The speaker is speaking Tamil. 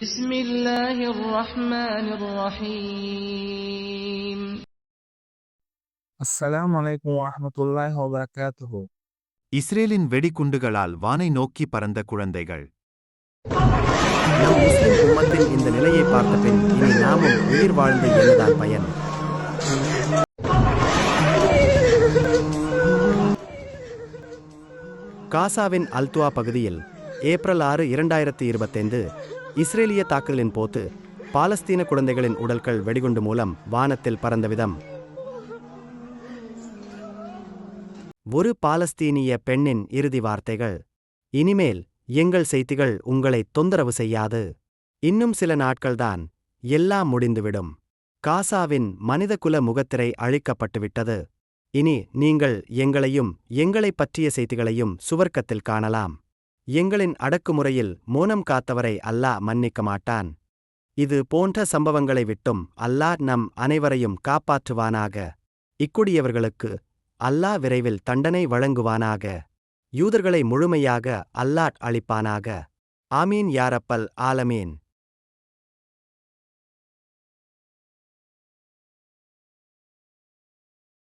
بسم الله الرحمن الرحيم அஸ்ஸலாமு அலைக்கும் வரஹ்மத்துல்லாஹி வபரகாத்துஹு இஸ்ரேலின் வெடிகுண்டுகளால் வானை நோக்கி பறந்த குழந்தைகள் நம் முஸ்லிம் உம்மத்தின் இந்த நிலையை பார்த்த பின் இனி நாமும் உயிர் வாழ்ந்து என்னதான் பயன் காசாவின் அல்துவா பகுதியில் ஏப்ரல் ஆறு இரண்டாயிரத்தி இருபத்தைந்து இஸ்ரேலிய தாக்குதலின் போது பாலஸ்தீன குழந்தைகளின் உடல்கள் வெடிகுண்டு மூலம் வானத்தில் பறந்த விதம். ஒரு பாலஸ்தீனிய பெண்ணின் இறுதி வார்த்தைகள் இனிமேல் எங்கள் செய்திகள் உங்களை தொந்தரவு செய்யாது. இன்னும் சில நாட்கள்தான் எல்லாம் முடிந்துவிடும். காசாவின் மனிதகுல முகத்திரை அழிக்கப்பட்டுவிட்டது இனி நீங்கள் எங்களையும் எங்களைப் பற்றிய செய்திகளையும் சுவர்க்கத்தில் காணலாம். எங்களின் அடக்குமுறையில் மோனம் காத்தவரை அல்லாஹ் மன்னிக்க மாட்டான். இது போன்ற சம்பவங்களை விட்டும் அல்லாஹ் நம் அனைவரையும் காப்பாற்றுவானாக. இக்குடியவர்களுக்கு அல்லாஹ் விரைவில் தண்டனை வழங்குவானாக. யூதர்களை முழுமையாக அல்லாட் அளிப்பானாக ஆமீன் யாரப்பல் ஆலமீன்.